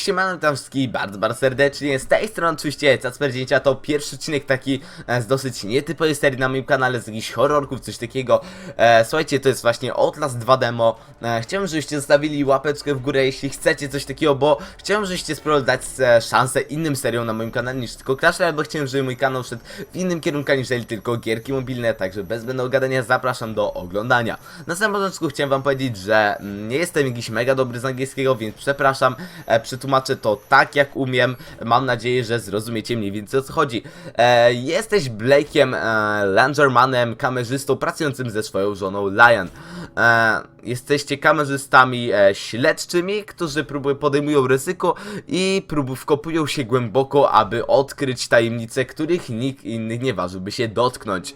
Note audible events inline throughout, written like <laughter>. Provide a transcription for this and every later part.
siemano, tam wszystkich bardzo, bardzo serdecznie. Z tej strony oczywiście Cacper Dzięcia to pierwszy odcinek taki e, z dosyć nietypowej serii na moim kanale, z jakichś horrorków, coś takiego. E, słuchajcie, to jest właśnie Outlast 2 demo. E, chciałem, żebyście zostawili łapeczkę w górę, jeśli chcecie coś takiego, bo chciałem, żebyście spróbowali dać e, szansę innym seriom na moim kanale niż tylko Crash, albo chciałem, żeby mój kanał szedł w innym kierunku niż tylko gierki mobilne, także bez zbędnego gadania zapraszam do oglądania. Na samym początku chciałem wam powiedzieć, że mm, nie jestem jakiś mega dobry z angielskiego, więc przepraszam, e, przetłumaczę to tak jak umiem. Mam nadzieję, że zrozumiecie mniej więcej o co chodzi. E, jesteś Blake'iem e, Langermanem, kamerzystą pracującym ze swoją żoną Lion. E, jesteście kamerzystami e, śledczymi, którzy próbują, podejmują ryzyko i próbu, wkopują się głęboko, aby odkryć tajemnice, których nikt inny nie ważyłby się dotknąć.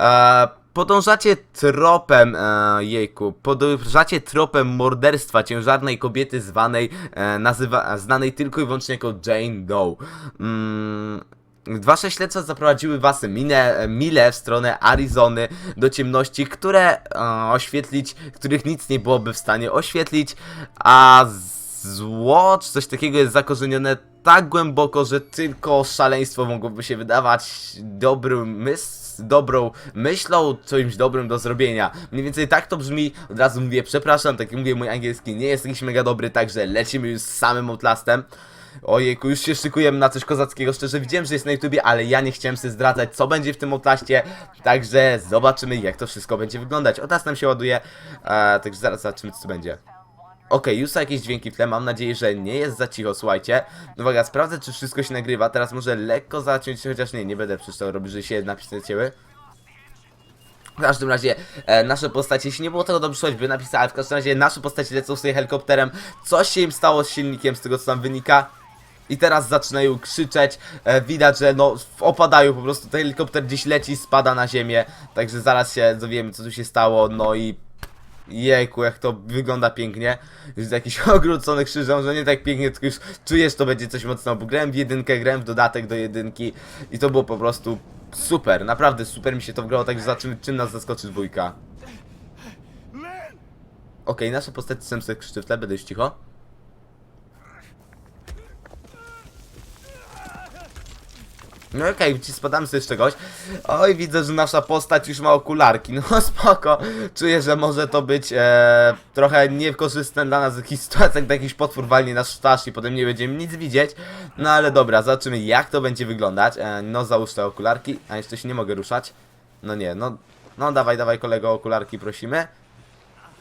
E, Podążacie tropem, e, jejku, podążacie tropem morderstwa ciężarnej kobiety zwanej, e, nazywa, znanej tylko i wyłącznie jako Jane Doe. Mm, Wasze śledztwa zaprowadziły was mile w stronę Arizony do ciemności, które e, oświetlić, których nic nie byłoby w stanie oświetlić, a zło czy coś takiego jest zakorzenione tak głęboko, że tylko szaleństwo mogłoby się wydawać dobrym dobrą myślą, czymś dobrym do zrobienia. Mniej więcej tak to brzmi, od razu mówię przepraszam, tak jak mówię, mój angielski nie jest jakiś mega dobry, także lecimy już z samym Outlastem. Ojejku, już się szykujemy na coś kozackiego, szczerze widziałem, że jest na YouTubie, ale ja nie chciałem sobie zdradzać, co będzie w tym Outlaście, także zobaczymy, jak to wszystko będzie wyglądać. Outlast nam się ładuje, e, także zaraz zobaczymy, co będzie. Okej, już są jakieś dźwięki w tle, mam nadzieję, że nie jest za cicho, słuchajcie. Uwaga, sprawdzę, czy wszystko się nagrywa, teraz może lekko zaciąć, chociaż nie, nie będę przecież robić, że się napisy cięły. W każdym razie e, nasze postacie, jeśli nie było tego dobrze słychać, by napisać, ale w każdym razie nasze postacie lecą sobie helikopterem. Coś się im stało z silnikiem, z tego co tam wynika. I teraz zaczynają krzyczeć, e, widać, że no opadają po prostu, ten helikopter gdzieś leci, spada na ziemię, także zaraz się dowiemy co tu się stało, no i Jejku, jak to wygląda pięknie. Jest jakiś <laughs> ogrócony krzyżem, że nie tak pięknie, tylko już czujesz, to będzie coś mocno. Bo grałem w jedynkę, grałem w dodatek do jedynki i to było po prostu super, naprawdę super mi się to wgrało, także zobaczymy czym nas zaskoczy dwójka. Okej, nasze postacie są sobie krzyczy w tle, będę już cicho. No okej, okay, spadamy sobie z czegoś. Oj, widzę, że nasza postać już ma okularki. <laughs> No spoko. Czuję, że może to być e, trochę niekorzystne dla nas w jakichś sytuacjach, gdy jakiś potwór walnie nasz twarz i potem nie będziemy nic widzieć. No ale dobra, zobaczymy jak to będzie wyglądać. E, no załóż te okularki, a jeszcze się nie mogę ruszać. No nie, no, no dawaj, dawaj kolego, okularki prosimy.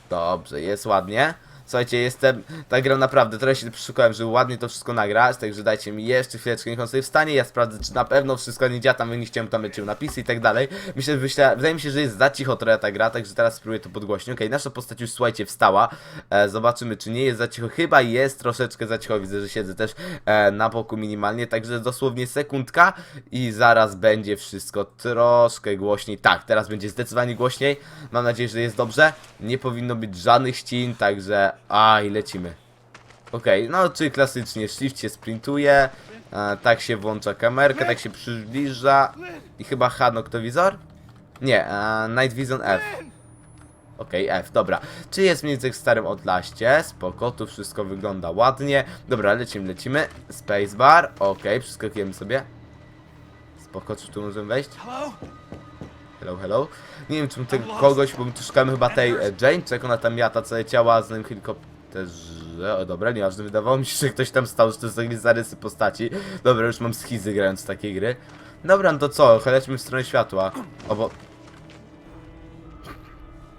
Dobrze, jest ładnie. Słuchajcie, jestem, ta gra naprawdę, trochę się przeszukałem, żeby ładnie to wszystko nagrać, także dajcie mi jeszcze chwileczkę, niech on sobie wstanie, ja sprawdzę, czy na pewno wszystko nie działa, tam nie chciałem tam lecił napisy i tak dalej. Myślę, wyśle, wydaje mi się, że jest za cicho trochę ta gra, także teraz spróbuję to podgłośnić. Okej, nasza postać już, słuchajcie, wstała, e, zobaczymy, czy nie jest za cicho, chyba jest troszeczkę za cicho, widzę, że siedzę też e, na boku minimalnie, także dosłownie sekundka i zaraz będzie wszystko troszkę głośniej. Tak, teraz będzie zdecydowanie głośniej, mam nadzieję, że jest dobrze, nie powinno być żadnych ścin, także a, i lecimy. Okej, no czyli klasycznie, shift się sprintuje, tak się włącza kamerkę, tak się przybliża i chyba H noktowizor? Nie, Night Vision F. Okej, F, dobra. Czy jest mniej więcej w starym odlaście? Spoko, tu wszystko wygląda ładnie. Dobra, lecimy, lecimy. Spacebar, okej, przeskakujemy sobie. Spoko, czy tu możemy wejść? Hello, hello. Nie wiem, czy tego kogoś, bo my tu szukamy chyba tej e, Jane, czy jak ona tam miata całe ciała z nim helikopterze. O dobra, nieważne, wydawało mi się, że ktoś tam stał, że to są zarysy postaci. Dobra, już mam schizy grając w takie gry. Dobra, no to co, lećmy w stronę światła. O, bo...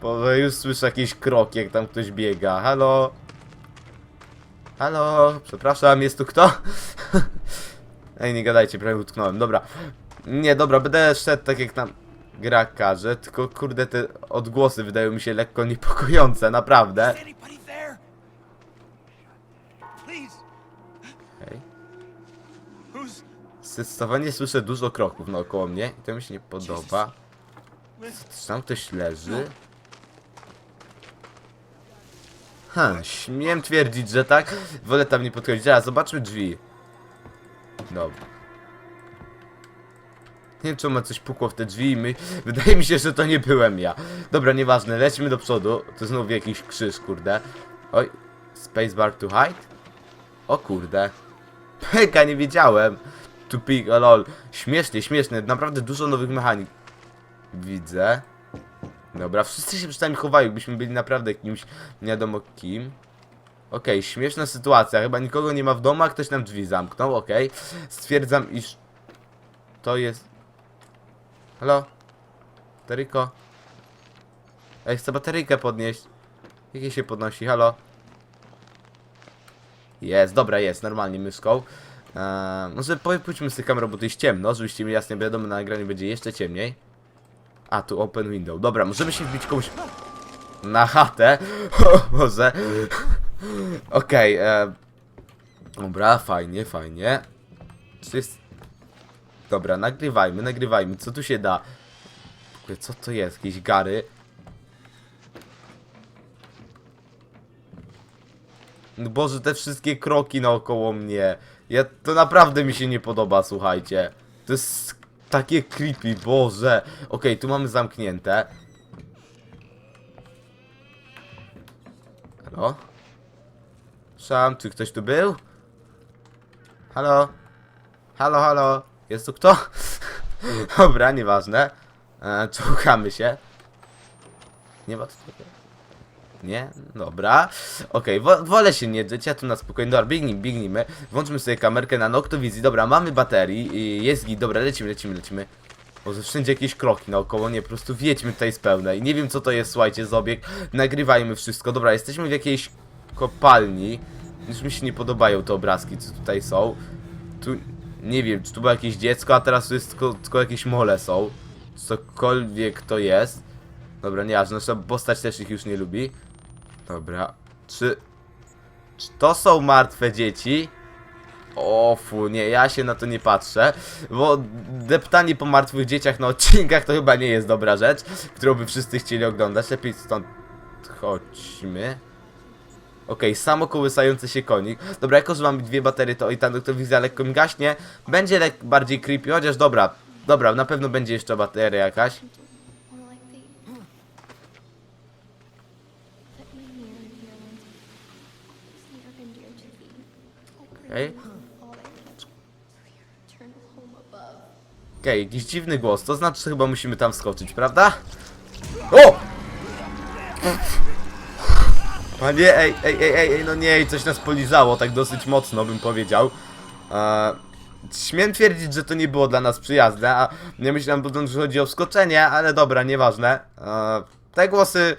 Bo już słyszę jakieś kroki, jak tam ktoś biega. Halo? Halo? Przepraszam, jest tu kto? <laughs> Ej, nie gadajcie, prawie utknąłem. Dobra. Nie, dobra, będę szedł tak jak tam gra każe, tylko kurde te odgłosy wydają mi się lekko niepokojące, naprawdę. Who's Zdecydowanie słyszę dużo kroków naokoło mnie i to mi się nie podoba. Czy tam ktoś leży? Ha, śmiem twierdzić, że tak. Wolę tam nie podchodzić. Teraz zobaczmy drzwi. Dobra. Nie wiem, czemu ma coś pukło w te drzwi i my... <laughs> Wydaje mi się, że to nie byłem ja. Dobra, nieważne, lećmy do przodu. To znowu jakiś krzyż, kurde. Oj, spacebar to hide? O kurde. <laughs> Peka, nie wiedziałem. Tupik, o lol. Śmiesznie, śmieszne. Naprawdę dużo nowych mechanik. Widzę. Dobra, wszyscy się przynajmniej chowają, jakbyśmy byli naprawdę jakimś nie wiadomo kim. Okej, śmieszna sytuacja. Chyba nikogo nie ma w domu, a ktoś nam drzwi zamknął. Okej. Stwierdzam, iż to jest. Halo? Bateryjko? Ej, chcę bateryjkę podnieść. Jakie się podnosi? Halo? Jest, dobra, jest, normalnie myszką. Eee, może po- pójdźmy z tych kamerą, bo tu jest ciemno, żebyście mi jasnie wiadomo, na nagraniu będzie jeszcze ciemniej. A, tu open window. Dobra, możemy się wbić komuś na chatę. <laughs> O, może. Okej, e... Dobra, fajnie, fajnie. Czy jest... Dobra, nagrywajmy, nagrywajmy. Co tu się da? Co to jest? Jakieś gary? No Boże, te wszystkie kroki naokoło mnie. Ja, to naprawdę mi się nie podoba, słuchajcie. To jest takie creepy, Boże. Okej, tu mamy zamknięte. Halo? Szam, czy ktoś tu był? Halo? Halo, halo? Jest tu kto? <laughs> Dobra, nieważne. E, Czołgamy się. Nie ma tu. Nie? Dobra. Okej, wo wolę się nie drzeć, ja tu na spokojnie. Dobra, biegnij, biegnijmy. Włączmy sobie kamerkę na Noctowizji. Dobra, mamy baterii. i Jest git. Dobra, lecimy, lecimy, lecimy. Może wszędzie jakieś kroki naokoło, nie, po prostu wiedźmy tutaj z pełnej. Nie wiem co to jest, słuchajcie, z obieg. Nagrywajmy wszystko. Dobra, jesteśmy w jakiejś kopalni. Już mi się nie podobają te obrazki, co tutaj są. Tu, nie wiem, czy tu było jakieś dziecko, a teraz tu jest tylko, tylko jakieś mole są. Cokolwiek to jest. Dobra, nieważne, zresztą postać też ich już nie lubi. Dobra, czy... Czy to są martwe dzieci? O fu, nie, ja się na to nie patrzę, bo deptanie po martwych dzieciach na odcinkach to chyba nie jest dobra rzecz, którą by wszyscy chcieli oglądać. Lepiej stąd chodźmy. Okej, samo kołysający się konik. Dobra, jako że mamy dwie baterie, to i ta noktowizja lekko mi gaśnie. Będzie lek bardziej creepy, chociaż dobra, dobra, na pewno będzie jeszcze bateria jakaś. Okej. Above. Okej, jakiś dziwny głos, to znaczy, że chyba musimy tam wskoczyć, prawda? O! Panie, ej, ej, ej, ej, ej, no nie, coś nas polizało, tak dosyć mocno bym powiedział. Eee, śmiem twierdzić, że to nie było dla nas przyjazne, a nie myślałem że chodzi o wskoczenie, ale dobra, nieważne. Eee, te głosy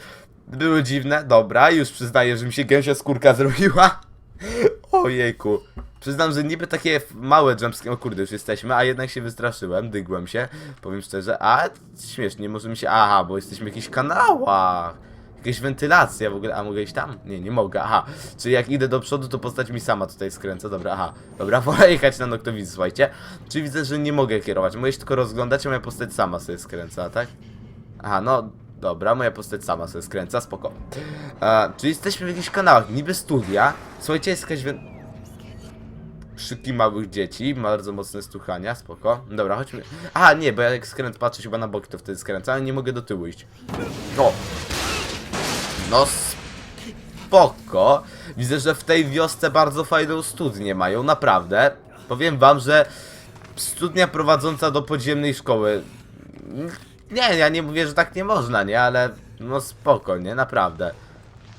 były dziwne, dobra, już przyznaję, że mi się gęsia skórka zrobiła. <laughs> Ojejku. Przyznam, że niby takie małe jumpscare, o kurde, już jesteśmy, a jednak się wystraszyłem, dygłem się, powiem szczerze, a śmiesznie, może mi się, aha, bo jesteśmy w jakichś kanałach, jakaś wentylacja w ogóle, a mogę iść tam? Nie, nie mogę, aha, czyli jak idę do przodu, to postać mi sama tutaj skręca, dobra, aha, dobra, <laughs> wolę jechać na noktowizję, słuchajcie, czyli widzę, że nie mogę kierować, mogę się tylko rozglądać, a moja postać sama sobie skręca, tak? Aha, no, dobra, moja postać sama sobie skręca, spoko. E, czyli jesteśmy w jakichś kanałach, niby studia. Słuchajcie, jest jakaś... Krzyki małych dzieci, bardzo mocne stuchania, spoko. Dobra, chodźmy. Aha, nie, bo ja jak skręt patrzę chyba na boki, to wtedy skręcam, ale nie mogę do tyłu iść. O! No spoko. Widzę, że w tej wiosce bardzo fajną studnię mają, naprawdę. Powiem wam, że studnia prowadząca do podziemnej szkoły. Nie, ja nie mówię, że tak nie można, nie, ale no spoko, nie, naprawdę.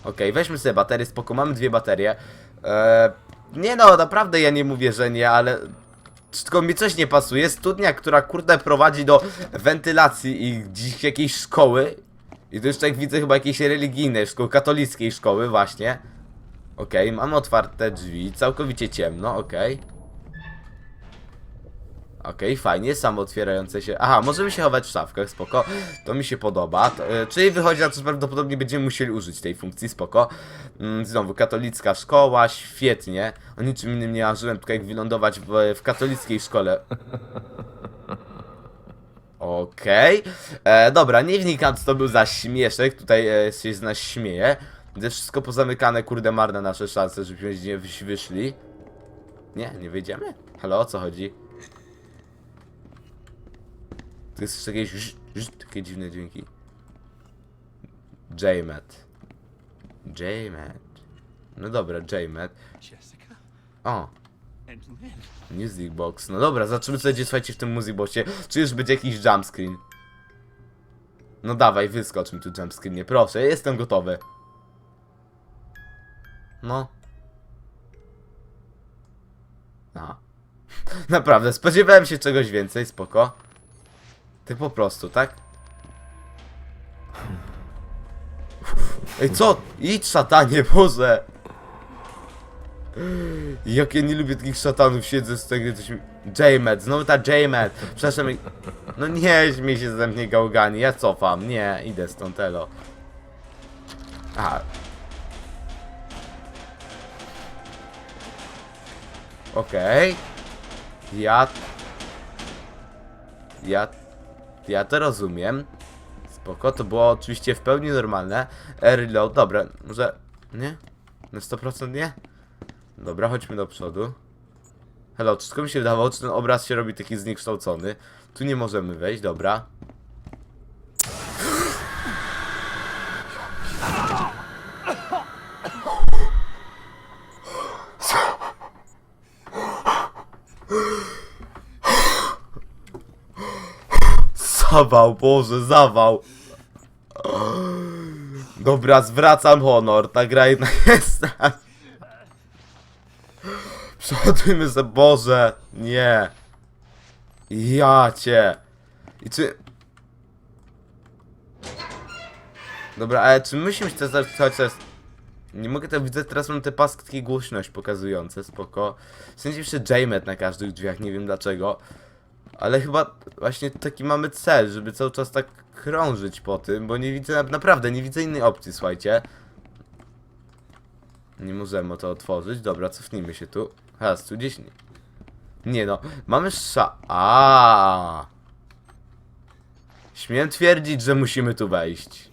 Okej, weźmy sobie baterię, spoko, mamy dwie baterie. Eee, nie no, naprawdę ja nie mówię, że nie, ale... Tylko mi coś nie pasuje. Studnia, która kurde prowadzi do wentylacji i gdzieś jakiejś szkoły. I to jeszcze jak widzę chyba jakiejś religijnej szkoły, katolickiej szkoły właśnie. Okej, mamy otwarte drzwi, całkowicie ciemno, okej. Okej, fajnie, samo otwierające się. Aha, możemy się chować w szafkach, spoko. To mi się podoba. To, e, czyli wychodzi na to, że prawdopodobnie będziemy musieli użyć tej funkcji, spoko. Mm, znowu, katolicka szkoła, świetnie. O niczym innym nie marzyłem, tylko jak wylądować w, w katolickiej szkole. Okej. E, Dobra, nie wnikam co to był za śmieszek, tutaj e, się z nas śmieje. Gdy wszystko pozamykane, kurde, marne nasze szanse, żebyśmy nie wyś- wyszli. Nie, nie wyjdziemy? Halo, o co chodzi? To jest jeszcze jakieś ż, ż, takie dziwne dźwięki. Jaymet. Jaymet. No dobra, Jaymet. Jessica? O. Music Box. No dobra, zobaczymy co będzie, słuchajcie, w tym Music Boxie. Czy już będzie jakiś jumpscreen? No dawaj, wyskocz mi tu jumpscreenie, proszę, jestem gotowy. No. Aha. <laughs> Naprawdę, spodziewałem się czegoś więcej, spoko. Ty po prostu, tak? Ej, co? Idź szatanie, Boże! Jak ja nie lubię takich szatanów, siedzę z tego coś... J-Med, znowu ta J-Med. Przepraszam, no nie śmiej się ze mnie gałgani, ja cofam, nie, idę stąd, elo. Aha. Okej. Ja... Ja... Ja to rozumiem. Spoko, to było oczywiście w pełni normalne. E, Reload, dobra, może... Nie? Na 100% nie? Dobra, chodźmy do przodu. Hello, wszystko mi się wydawało, czy ten obraz się robi taki zniekształcony. Tu nie możemy wejść, dobra. Zawał, Boże, zawał. Dobra, zwracam honor, ta gra jednak <laughs> jest... Przeładujmy <laughs> za Boże, nie. Ja cię. I czy... Dobra, ale czy musimy się teraz teraz... Nie mogę tak widzę, teraz mam te paski głośność pokazujące, spoko. W sensie jeszcze J-Met na każdych drzwiach, nie wiem dlaczego. Ale chyba właśnie taki mamy cel, żeby cały czas tak krążyć po tym, bo nie widzę, naprawdę nie widzę innej opcji, słuchajcie. Nie możemy to otworzyć. Dobra, cofnijmy się tu. Raz, tu gdzieś nie. Nie no, mamy sza... A. Śmiem twierdzić, że musimy tu wejść.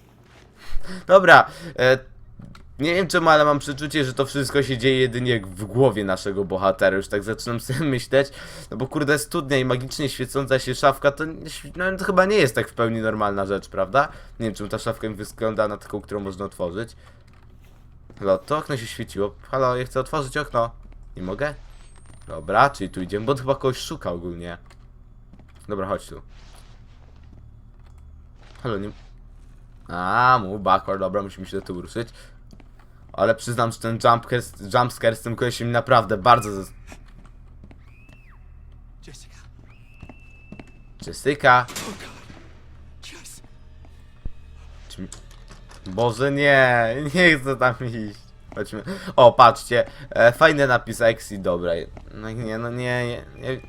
Dobra, e, nie wiem czemu, ale mam przeczucie, że to wszystko się dzieje jedynie w głowie naszego bohatera. Już tak zaczynam sobie <laughs> myśleć. No bo kurde, studnia i magicznie świecąca się szafka to, no, to chyba nie jest tak w pełni normalna rzecz, prawda? Nie wiem, czemu ta szafka mi wygląda na taką, którą można otworzyć. Halo, to okno się świeciło. Halo, ja chcę otworzyć okno. Nie mogę? Dobra, czyli tu idziemy, bo on chyba kogoś szuka ogólnie. Dobra, chodź tu. Halo, nie... A, mu backward, dobra, musimy się do tyłu ruszyć. Ale przyznam, że ten jumpscare, jumpscare z tym koleś mi naprawdę bardzo... zas- Jessica. Jessica, mi- Boże, nie, <laughs> nie chcę tam iść. Chodźmy. O, patrzcie, e, fajny napis Exi, dobra. No nie, no nie, nie.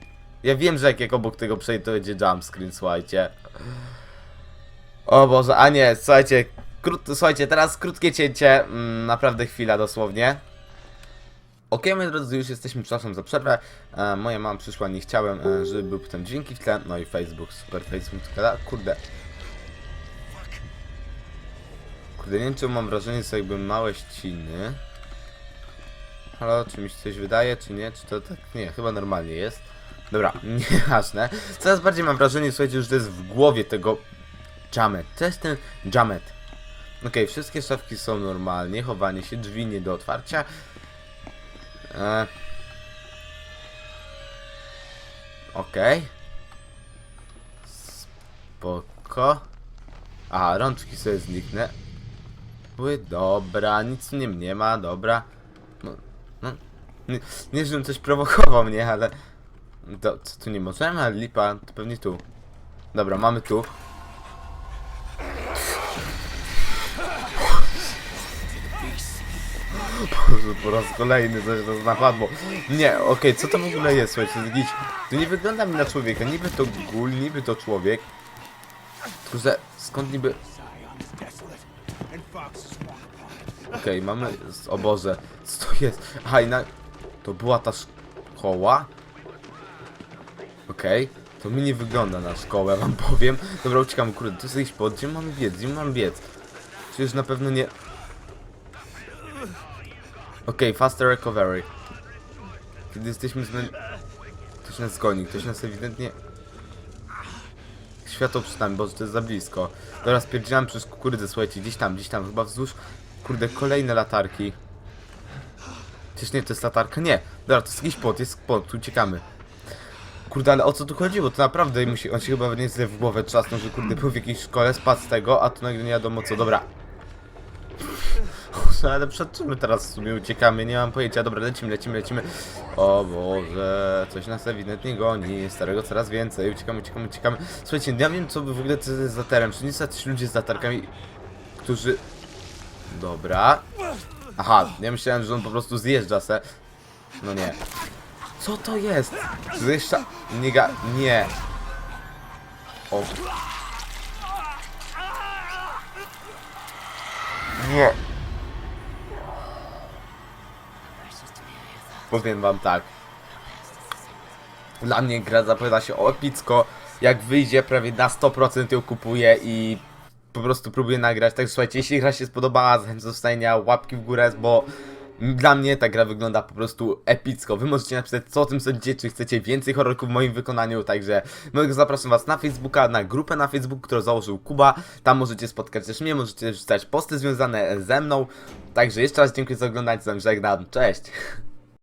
Ja wiem, że jak, jak obok tego przejdę, to będzie jumpscreen, słuchajcie. O Boże, a nie, słuchajcie, krót, słuchajcie, teraz krótkie cięcie, mm, naprawdę chwila dosłownie. Okej, moi drodzy, już jesteśmy, przepraszam za przerwę. E, moja mama przyszła, nie chciałem, e, żeby był potem dźwięki w tle. No i Facebook, super Facebook, kurde. Czy mam wrażenie, że jakby małe ściny. Halo, czy mi się coś wydaje, czy nie? Czy to tak? Nie, chyba normalnie jest. Dobra, <laughs> nieważne. Coraz bardziej mam wrażenie, słuchajcie, że to jest w głowie tego Jamet. To jest ten Jamet. Okej, wszystkie szafki są normalnie, chowanie się, drzwi nie do otwarcia. E... Okej. Spoko. A, rączki sobie zniknę. Dobra, nic nie mnie ma, dobra. No, no, nie, nie, żebym coś prowokował mnie, ale... To, co tu nie możemy, ale lipa, to pewnie tu. Dobra, mamy tu. Boże, po raz kolejny coś nas napadło. Nie, okej, co to w ogóle jest, słuchajcie, to. To nie wygląda mi na człowieka, niby to gul, niby to człowiek. Tylko, że skąd niby... Okej, mamy... O co to jest? I na... To była ta szkoła? Okej, to mi nie wygląda na szkołę, wam powiem. Dobra, uciekam, kurde, to jest jakiś pod... Gdzie mamy biec? Gdzie mam biec? Przecież na pewno nie... Okej, faster recovery. Kiedy jesteśmy zmę... Ktoś nas goni, ktoś nas ewidentnie... Światło przed nami, Boże, to jest za blisko. Dobra, spierdzielam przez kukurydzę, słuchajcie, gdzieś tam, gdzieś tam, chyba wzdłuż... Kurde, kolejne latarki. Przecież nie, to jest latarka, nie. Dobra, to jest jakiś płot, jest płot, tu uciekamy. Kurde, ale o co tu chodzi? Bo to naprawdę musi, on się chyba nie sobie w głowę trzasnął, że kurde był w jakiejś szkole, spadł z tego, a tu nagle nie wiadomo co, dobra. Kurczę, ale przed czym my teraz w sumie uciekamy? Nie mam pojęcia, dobra, lecimy, lecimy, lecimy. O Boże, coś nas ewidentnie goni, starego coraz więcej, uciekamy, uciekamy, uciekamy. Słuchajcie, ja wiem co w ogóle to jest z latarem, czy nie są jacyś ludzie z latarkami, którzy... Dobra. Aha, ja myślałem, że on po prostu zjeżdża se. No nie. Co to jest? To jeszcze... Nie. O. Nie. Powiem wam tak. Dla mnie gra zapowiada się epicko. Jak wyjdzie, prawie na 100% ją kupuję i po prostu próbuję nagrać. Tak słuchajcie, jeśli gra się spodobała, zachęcam do zostawienia łapki w górę, bo dla mnie ta gra wygląda po prostu epicko. Wy możecie napisać co o tym sądzicie, czy chcecie więcej horrorków w moim wykonaniu, także zapraszam was na Facebooka, na grupę na Facebook, którą założył Kuba. Tam możecie spotkać też mnie, możecie wrzucać posty związane ze mną. Także jeszcze raz dziękuję za oglądanie, z wami żegnam, cześć!